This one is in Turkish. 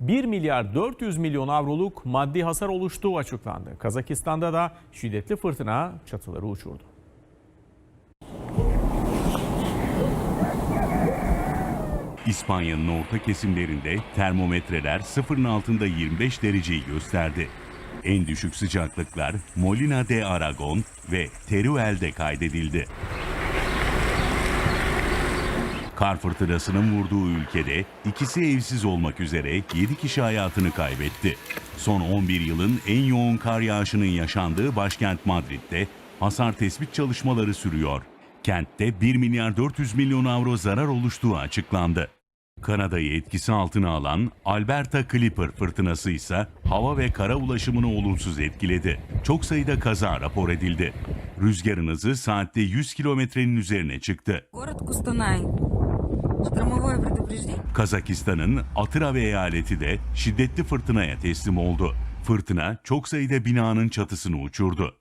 1 milyar 400 milyon avroluk maddi hasar oluştuğu açıklandı. Kazakistan'da da şiddetli fırtına çatıları uçurdu. İspanya'nın orta kesimlerinde termometreler sıfırın altında 25 dereceyi gösterdi. En düşük sıcaklıklar Molina de Aragon ve Teruel'de kaydedildi. Kar fırtınasının vurduğu ülkede ikisi evsiz olmak üzere 7 kişi hayatını kaybetti. Son 11 yılın en yoğun kar yağışının yaşandığı başkent Madrid'de hasar tespit çalışmaları sürüyor. Kentte 1 milyar 400 milyon avro zarar oluştuğu açıklandı. Kanada'yı etkisi altına alan Alberta Clipper fırtınası ise hava ve kara ulaşımını olumsuz etkiledi. Çok sayıda kaza rapor edildi. Rüzgarın hızı saatte 100 kilometrenin üzerine çıktı. Kazakistan'ın Atırave eyaleti de şiddetli fırtınaya teslim oldu. Fırtına çok sayıda binanın çatısını uçurdu.